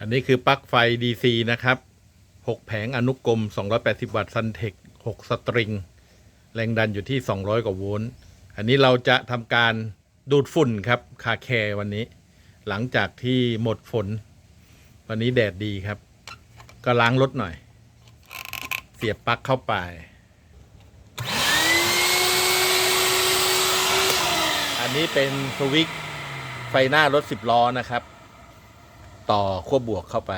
อันนี้คือปลั๊กไฟ DC นะครับ 6 แผงอนุกรม 280 วัตต์ซันเทค6สตริง แรงดันอยู่ที่ 200 กว่าโวลต์ อันนี้เราจะทำการดูดฝุ่นครับคาแคร์วันนี้ หลังจากที่หมดฝน วันนี้แดดดีครับ ก็ล้างรถหน่อย เสียบปลั๊กเข้าไป อันนี้เป็นสวิตช์ไฟหน้ารถ 10 ล้อนะครับ ต่อขั้วบวกเข้าไป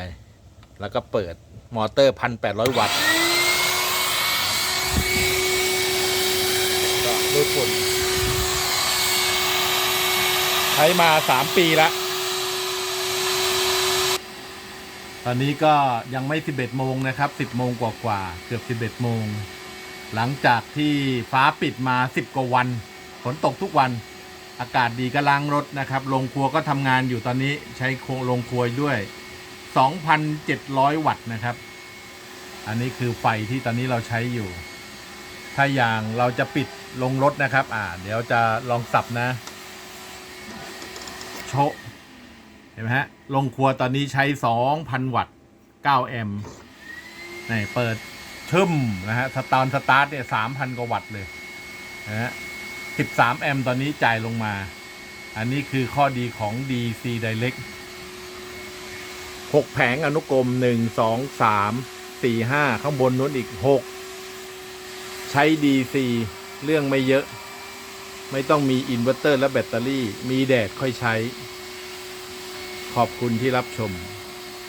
แล้วก็เปิดมอเตอร์ 1,800 วัตต์ก็ดูดฝุ่นใช้มา 3 ปีล้วตอนนี้ก็ยังไม่ 11 โมงนะครับ 10 โมงกว่าๆเกือบ 11 โมง หลังจากที่ฟ้าปิดมา 10 กว่าวัน ฝนตกทุกวัน อากาศดีก็ล้างรถนะครับโรงครัวก็ทำงานอยู่ตอนนี้ใช้โครงโรงครัวด้วย 2,700 วัตต์นะครับ อันนี้คือไฟที่ตอนนี้เราใช้อยู่ ถ้าอย่างเราจะปิดลงรถนะครับ อ่า เดี๋ยวจะลองสับนะ โชเห็นไหมฮะโรงครัวตอนนี้ใช้ 2,000 วัตต์ 9 แอมป์นี่เปิดชึ่มนะฮะสตาร์ทสตาร์ทเนี่ย3,000 กว่าวัตต์เลยนะฮะ 13 แอมป์ตอนนี้จ่ายลงมา อันนี้คือข้อดีของ DC Direct 6 แผงอนุกรม 1 2 3 4 5 ข้างบนนู้นอีก 6 ใช้ DC เรื่องไม่เยอะ ไม่ต้องมีอินเวอร์เตอร์และแบตเตอรี่ มีแดดค่อยใช้ ขอบคุณที่รับชม